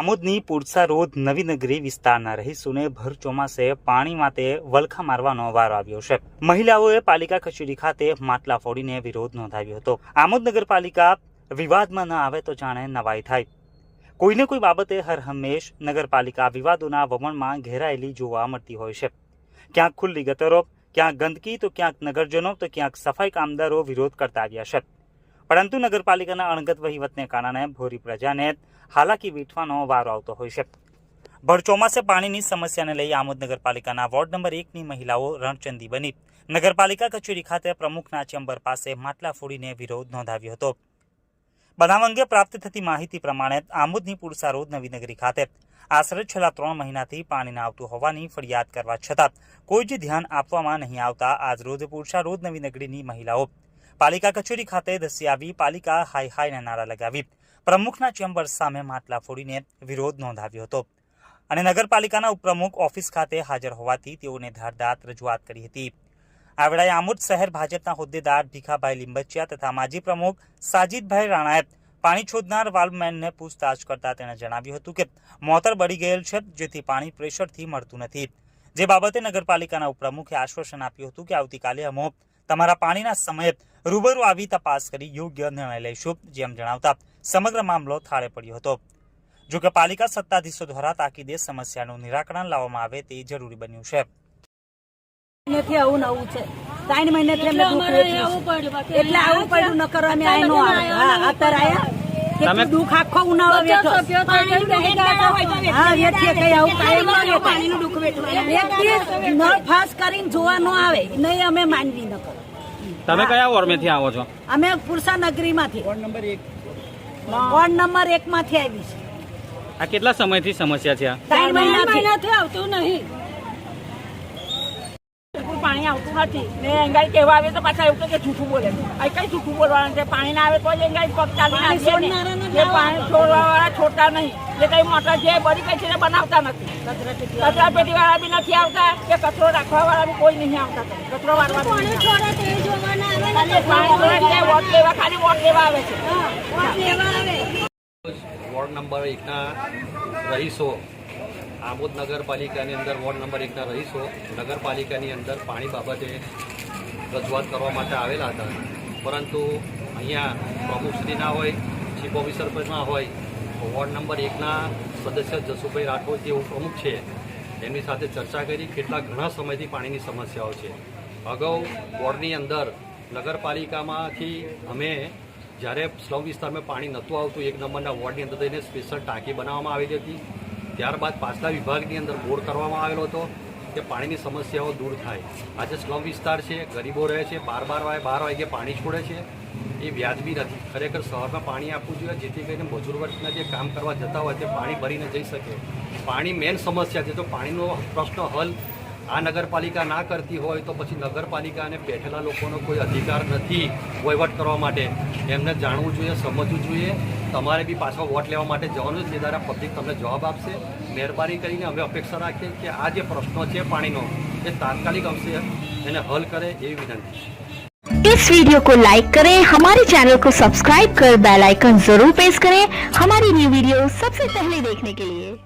આમોદની Pursa road નવી નગરી વિસ્તારના રહીશોને ભર ચોમાસે પાણી માટે વલખા મારવાનો વારો આવ્યો છે. મહિલાઓએ પાલિકા કચેરી ખાતે માટલા ફોડીને વિરોધ નોંધાવ્યો હતો. આમોદ નગરપાલિકા વિવાદમાં ન આવે તો જાણે નવાઈ થાય. કોઈને કોઈ બાબતે હર હંમેશ નગરપાલિકા વિવાદોના વમણમાં ઘેરાયેલી જોવા મળતી હોય છે. ક્યાંક ખુલ્લી ગતરો ક્યાંક ગંદકી તો ક્યાંક નગરજનો તો ક્યાંક સફાઈ કામદારો વિરોધ કરતા આવ્યા છે. પરંતુ નગરપાલિકાના અણગત વહીવટને કારણે ભોરી પ્રજાને હાલાકી વીઠવાનો વારો આવતો હોય છે. ભર ચોમાસે પાણીની સમસ્યાને લઈ આમોદ નગરપાલિકાના વોર્ડ નંબર એકની મહિલાઓ રણચંદી બની. નગરપાલિકા કચેરી ખાતે પ્રમુખના ચેમ્બર પાસે માટલા ફોડીને વિરોધ નોંધાવ્યો હતો. બનાવ અંગે પ્રાપ્ત થતી માહિતી પ્રમાણે આમોદની પુરસા રોડ નવીનગરી ખાતે. આશરે છેલ્લા ત્રણ મહિનાથી પાણી ના આવતું હોવાની ફરિયાદ કરવા છતાં કોઈ જ ધ્યાન આપવામાં નહીં આવતા આજ રોજ પુરસા રોડ નવીનગરીની મહિલાઓ પાલિકા કચેરી ખાતે ધસી આવી, પાલિકા હાય હાયના નારા લગાવી. પ્રમુખના ચેમ્બર સામે માટલા ફોડીને વિરોધ નોંધાવ્યો હતો. અને નગરપાલિકાના ઉપપ્રમુખ ઓફિસ ખાતે હાજર હોવાથી તેઓને ધારદાર રજૂઆત કરી હતી. આ વેળાએ આમોદ શહેર ભાજપના હોદ્દેદાર ભીખાભાઈ લીંબચિયા તથા માજી પ્રમુખ સાજીદભાઈ રાણાએ પાણી છોડનાર વાલ્વમેનને પૂછતાછ કરતા તેણે જણાવ્યું હતું કે મોટર બળી ગયેલ છે, જેથી પાણી પ્રેશરથી મળતું નથી. જે બાબતે નગરપાલિકાના ઉપપ્રમુખે આશ્વાસન આપ્યું હતું કે આવતીકાલે અમો તમારા પાણીના સમયે રૂબરૂ આવી તપાસ કરી યોગ્ય નિર્ણય લઈશું જેમ જણાવતા સમગ્ર મામલો થાળે પડ્યો હતો. જો કે પાલિકા સત્તાધીશો દ્વારા તાકીદે સમસ્યાનું નિરાકરણ લાવવામાં આવે તે જરૂરી બન્યું છે. મહિનેથી આવું નવું છે. ત્રણ મહિનેથી અમને દુઃખ વેઠ્યું એટલે આવું પડ્યું ન કરો અમે આય નો આવે. અત્યારે આયા. કેટલું દુઃખ આખો ઉનાળો વેઠો. હા વેઠીએ કઈ આવું કાયમ ન વેઠાય. એક નળ ફાસ કરીને જોવા ન આવે. નહીં અમે માનવી ન કરો. તમે કયા વોર્ડમાંથી આવો છો? અમે પુરસા નગરીમાંથી. વોર્ડ નંબર એક. વોર્ડ નંબર એક માંથી આવી છે આ કેટલા સમયથી સમસ્યા છે આ? ત્રણ મહિનાથી આવતું નહીં. પાણી આવતું નથી. ને એંગાઈ કહેવા આવે તો પાછા એવું કે જૂઠું બોલે. અહીં કઈ જૂઠું બોલવાનું છે? પાણી ના આવે તો જ એંગાઈ પગ ચાલી જે પાણી છોડવા વાળા છોડતા નહીં. જે કઈ મોટર જે બધી કઈ છે તે બનાવતા નથી. કચરા પેટી વાળા બી નથી આવતા. કે કચરો રાખવા વાળા બી કોઈ નહીં આવતા. કચરો વાળવા પાણી છોડે છે, વોટ લેવા ખાલી વોટ લેવા આવે છે. વોર્ડ નંબર એકના રહીશો આમોદ નગરપાલિકાની અંદર વોર્ડ નંબર એકના રહીશો. નગરપાલિકાની અંદર પાણી બાબતે રજૂઆત કરવા માટે આવેલા હતા. પરંતુ અહીંયા પ્રમુખશ્રીના હોય, ચીફ ઓફિસર પણ ના હોય, વોર્ડ નંબર એકના સદસ્ય જસુભાઈ રાઠોડ જે ઉપપ્રમુખ છે, એમની સાથે ચર્ચા કરી કેટલા ઘણા સમયથી પાણીની સમસ્યાઓ છે. અગાઉ વોર્ડની અંદર નગરપાલિકામાંથી અમે જ્યારે સ્લમ વિસ્તારમાં પાણી નહોતું આવતું, એક નંબરના વોર્ડની અંદર થઈને સ્પેશિયલ ટાંકી બનાવવામાં આવી હતી. ત્યારબાદ પાછલા વિભાગની અંદર બોર કરવામાં આવેલો હતો કે પાણીની સમસ્યાઓ દૂર થાય. આજે સ્લમ વિસ્તાર છે, ગરીબો રહે છે બાર બાર વાગે બાર વાગે પાણી છોડે છે. એ વ્યાજબી નથી. ખરેખર શહેરમાં પાણી આપવું જોઈએ, જેથી કરીને મજૂર વર્ગના જે કામ કરવા જતા હોય તે પાણી ભરીને જઈ શકે. પાણી મેન સમસ્યા છે. તો પાણીનો પ્રશ્ન હલ આ નગરપાલિકા ના કરતી હોય, તો પછી નગરપાલિકાને બેઠેલા લોકોનો કોઈ અધિકાર નથી વહીવટ કરવા માટે. એમને જાણવું જોઈએ સમજવું જોઈએ તમારે બી પાછો વોટ લેવા માટે જવાનું છે જે દ્વારા પબ્લિક તમને જવાબ આપશે મહેરબાની કરીને અમે અપેક્ષા રાખીએ કે આ જે પ્રશ્નો છે પાણીનો એ તાત્કાલિક અંશે એને હલ કરે એવી વિનંતી છે इस वीडियो को लाइक करें हमारे चैनल को सब्सक्राइब कर बेल आइकन जरूर प्रेस करें हमारी न्यू वीडियो सबसे पहले देखने के लिए